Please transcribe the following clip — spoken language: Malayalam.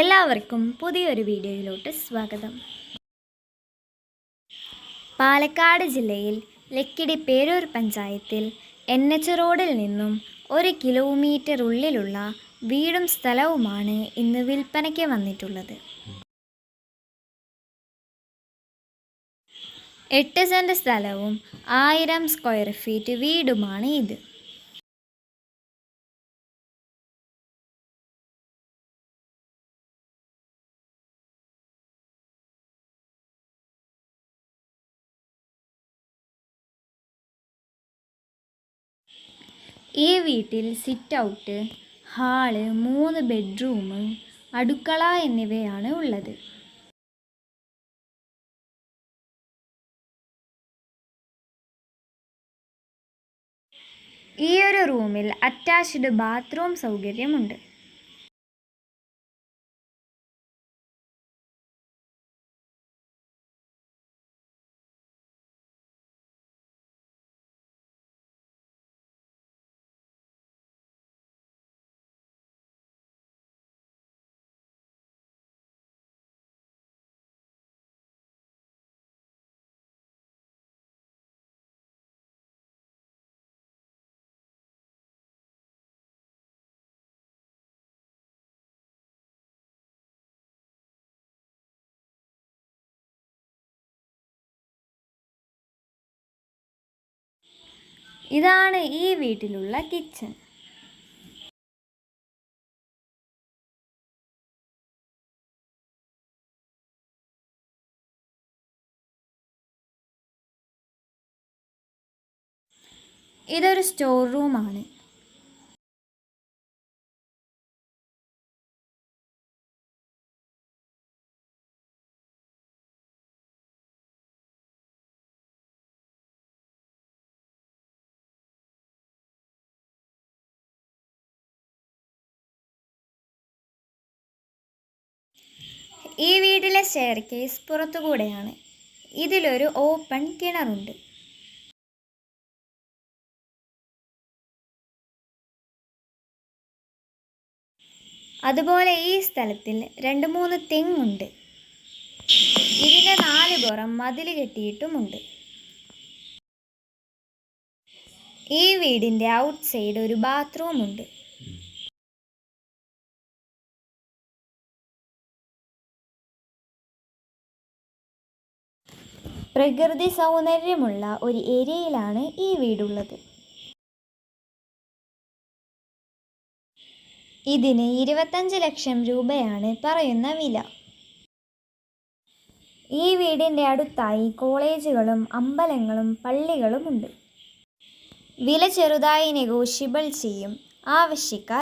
എല്ലാവർക്കും പുതിയൊരു വീഡിയോയിലോട്ട് സ്വാഗതം. പാലക്കാട് ജില്ലയിൽ ലക്കിടി പേരൂർ പഞ്ചായത്തിൽ എൻ എച്ച് റോഡിൽ നിന്നും ഒരു കിലോമീറ്റർ ഉള്ളിലുള്ള വീടും സ്ഥലവുമാണ് ഇന്ന് വിൽപ്പനയ്ക്ക് വന്നിട്ടുള്ളത്. എട്ട് സെന്റ് സ്ഥലവും ആയിരം സ്ക്വയർ ഫീറ്റ് വീടുമാണ് ഇത്. ഈ വീട്ടിൽ സിറ്റ് ഔട്ട് ഹാൾ മൂന്ന് ബെഡ്റൂം അടുക്കള എന്നിവയാണ് ഉള്ളത്. ഈ ഒരു റൂമിൽ അറ്റാച്ച്ഡ് ബാത്റൂം സൗകര്യമുണ്ട്. ഇതാണ് ഈ വീട്ടിലുള്ള കിച്ചൺ. ഇതൊരു സ്റ്റോർ റൂമാണ്. ഈ വീട്ടിലെ സ്റ്റെയർ കേസ് പുറത്തുകൂടെയാണ്. ഇതിലൊരു ഓപ്പൺ കിണറുണ്ട്. അതുപോലെ ഈ സ്ഥലത്തിൽ രണ്ട് മൂന്ന് തെങ്ങുണ്ട്. ഇതിന്റെ നാല് പുറം മതിൽ കെട്ടിയിട്ടുമുണ്ട്. ഈ വീടിന്റെ ഔട്ട് സൈഡ് ഒരു ബാത്റൂം പ്രകൃതി സൗന്ദര്യമുള്ള ഒരു ഏരിയയിലാണ് ഈ വീടുള്ളത്. ഇതിന് ഇരുപത്തഞ്ച് ലക്ഷം രൂപയാണ് പറയുന്ന വില. ഈ വീടിന്റെ അടുത്തായി കോളേജുകളും അമ്പലങ്ങളും പള്ളികളുമുണ്ട്. വില ചെറുതായി നെഗോഷ്യബിൾ ചെയ്യും. ആവശ്യക്കാർ